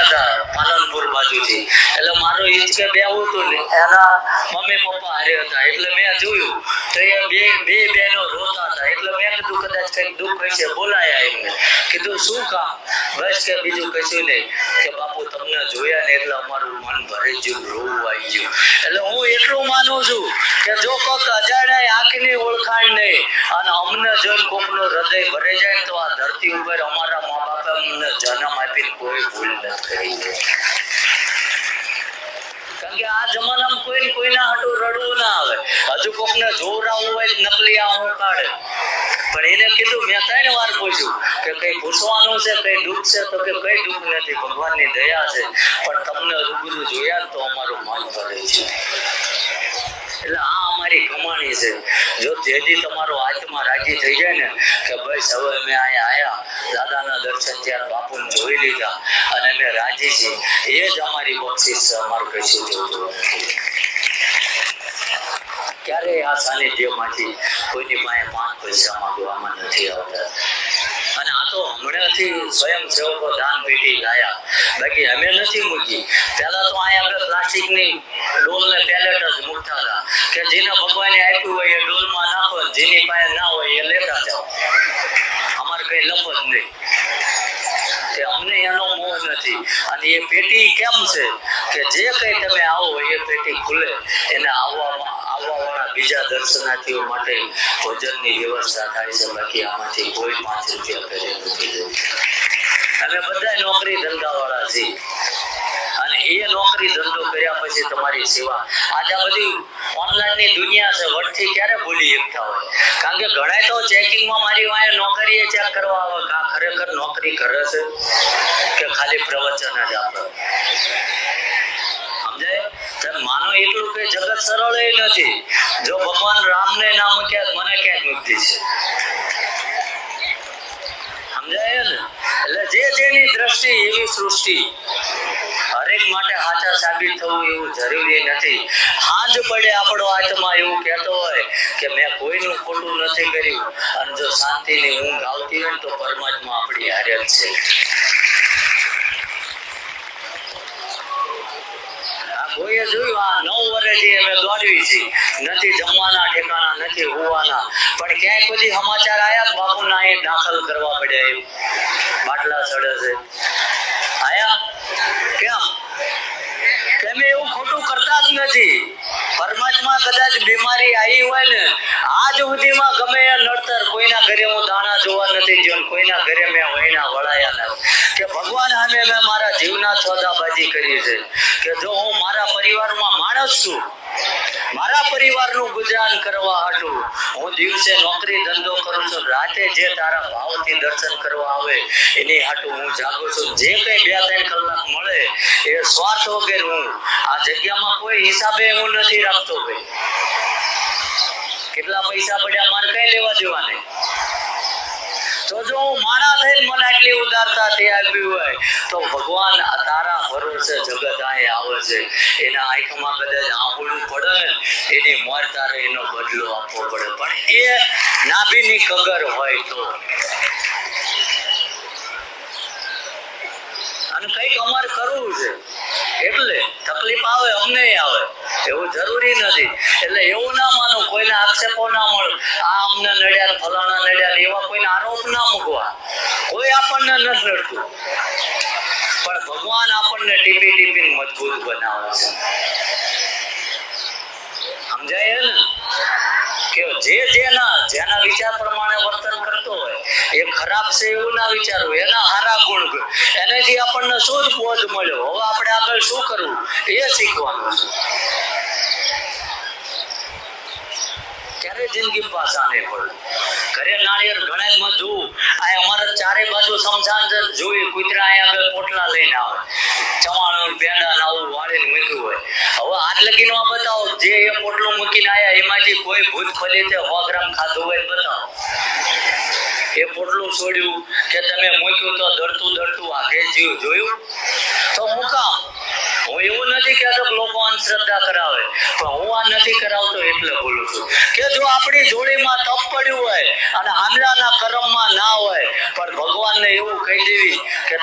মর্যাদা পালন করবা આવું આવતો ને. એના મમ્મી પપ્પા હારે હતા. એટલે મેં જોયું. તો એ બે બે બહેનો રોતા હતા. એટલે મેં કીધું કદાચ કંઈક દુઃખ હશે બોલાયા એમને. કીધું શું કામ? બસ કે બીજું કશું નહીં. કે બાપુ તમને જોયા ને એટલે અમારું મન ભરી ગયું રોવું આવી ગયું. એટલે હું એટલું માનું છું કે જો કોક અજાણ્યા આંખની ઓળખાણ નહીં અને અમને જોઈને કોકનું હૃદય ભરે જાય તો આ ધરતી ઉપર અમારા મા બાપે અમને જન્મ આપીને કોઈ ભૂલ નથી કરી કારણ કે આ જમાનામાં કોઈ કોઈના હાટું રડવું ના આવે. હજુ કોકને જોર આવવું હોય નકલી આવું કાઢે. પણ એને કીધું, મેં ત્રણ વાર પૂછ્યું કે કઈ પૂછવાનું છે, કઈ દુઃખ છે? તો કે કઈ દુઃખ નથી, ભગવાનની દયા છે પણ તમને રૂબરૂ જોયા ને તો અમારું મન ભરે છે એટલે આ અમારી કમાણી છે જો જેથી તમારો આત્મા રાજી થઈ જાય ને, કે ભાઈ હવે મેં અહીંયા આવ્યા દાદાના દર્શન ત્યારે બાપુને જોઈ લીધા, અને અમે રાજી છીએ. એ જ અમારી બક્ષિસ છે, અમારું કશું જોવું ક્યારેય આ સાનિધ્યમાંથી કોઈની પાસે પાંચ પૈસા માંગવામાં નથી આવતા. અને આ તો હમણાંથી સ્વયંસેવકો દાન પેટી લાયા બાકી અમે નથી મૂકી. પહેલા તો અહીંયા આપણે પ્લાસ્ટિકની ડોલ ને પેલેટ જ મૂકતા હતા. કે જેને ભગવાને આપ્યું હોય એ નાખો જેની પાસે ના હોય એ લેતા જાઓ. અમારે કઈ લંબત નહીં. કે અમને એનો મોહ નથી. અને એ પેટી કેમ છે? કે જે કઈ તમે આવો એ પેટી ખુલે. એને આવવામાં, આવવાવાળા બીજા દર્શનાર્થીઓ માટે ભોજનની વ્યવસ્થા થાય છે. બાકી આમાંથી કોઈ પાંચ રૂપિયા કરે અમે બધા નોકરી ધંધાવાળા છીએ. અને એ નોકરી ધંધો કર્યા પછી તમારી સેવા. આજે બધી ઓનલાઈનની દુનિયા છે વટથી ક્યારે ભૂલી શકતા હોય? કારણ કે ઘણા તો ચેકિંગમાં મારી વાંહે નોકરીએ ચેક કરવા આવે, કા ખરેખર નોકરી કરે છે કે ખાલી પ્રવચન જ આપે? સમજાય? તમે માનો એટલું કે જગત સરળ નથી. જો ભગવાન રામને નામ ક્યાંક મને ક્યાંક મુક્તિ છે? સમજાય ને? એટલે જે જેની દ્રષ્ટિ એવી સૃષ્ટિ હરેક માટે સાચા સાબિત થવું એવું જરૂરી નથી. હાંજ પડે આપણો આત્મા એવું કહેતો હોય કે મેં કોઈનું ખોટું નથી કર્યું. અને જો શાંતિની ઊંઘ આવતી હોય તો પરમાત્મા આપણી હારે છે. કોઈએ જોયું? આ નવ વર્ષથી અમે દોડવી છે નથી જમવાના ઠેકાણા, નથી હોવાના. પણ ક્યાંય કોઈ સમાચાર આવ્યા બાપુના અહીં દાખલ કરવા પડ્યા એવું? બાટલા ચડે છે. આયા? કેમ તમે એવું ખોટું કરતા જ નથી. પરમાત્મા કદાચ બીમારી આવી હોય ને, આજ સુધીમાં ગમે એ નડતર કોઈના ઘરે હું દાણા જોવા નથી જીવન કોઈના ઘરે મેં વહીના વળાયા નથી. કે ભગવાન સામે મેં મારા જીવના સોદાબાજી કરી છે. કે જો હું મારા પરિવારમાં માણસ છું મારા પરિવારનું ગુજરાન કરવા હાટું હું દિવસે નોકરી ધંધો કરું છું, રાતે જે તારા ભાવથી દર્શન કરવા આવે, એની હાટું હું જાગું છું. જે કઈ બે ત્રણ કલાક મળે, એ સ્વાર્થ વગેરે હું આ જગ્યામાં કોઈ હિસાબે હું નથી રાખતો ભાઈ. કેટલા પૈસા પડ્યા, મારે કઈ લેવા દેવા તો જો હું માણા થઈને મને આટલી ઉદારતા તે આપ્યું હોય, તો ભગવાન તારા ભરોસે જગત અહીં આવે છે. એના આંખમાં કદાચ આંબળું પડે ને, એની મોર તારે એનો બદલો આપવો પડે. પણ એ નાભીની કગર હોય તો. અને કંઈક અમારે કરવું છે. એટલે તકલીફ આવે, અમને આવે. એવું જરૂરી નથી. એટલે એવું ના માનું, કોઈને આક્ષેપો ના મળે. આ અમને નડ્યા ફલાણા નડ્યા એવા કોઈને આરોપ ના મૂકવા. કોઈ આપણને નથી નડતું. પણ ભગવાન આપણને ટીપી ટીપી મજબૂત બનાવે છે સમજાય ને કે જે જેના જેના વિચાર પ્રમાણે વર્તન કરતો હોય, એ ખરાબ છે એવું ના વિચારવું, એના હારા ગુણ એનાથી આપણને શું જ બોધ મળ્યો? હવે આપણે આગળ શું કરવું? એ શીખવાનું ક્યારે જિંદગી પાછા નહીં પડે? ઘરે નાળિયેર ઘણા માં જોવું આ અમારે ચારે બાજુ સમજાન જોઈ કુતરા અહીંયા આગળ પોટલા લઈને આવે. ચવાણું પેંડા ને આવું વાળીને મૂક્યું હોય હવે આજ લગીનો બતાવો, જે એ પોટલું મૂકીને આયા એમાંથી કોઈ ભૂત ફલિતે સો ગ્રામ ખાધું હોય બતાવો. એ પોટલું છોડ્યું કે તમે મૂક્યું તો દડતું દડતું આગે જીવ જોયું? તો હું કામ? હું એવું નથી કહેતો લોકો અંધશ્રદ્ધા કરાવે, પણ હું આ નથી કરાવતો એટલે બોલું છું કે જો આપણી જોડીમાં તપ પડ્યું હોય અને આંધળાના કર્મમાં ના હોય, પણ ભગવાનને એવું કહી દેવી કે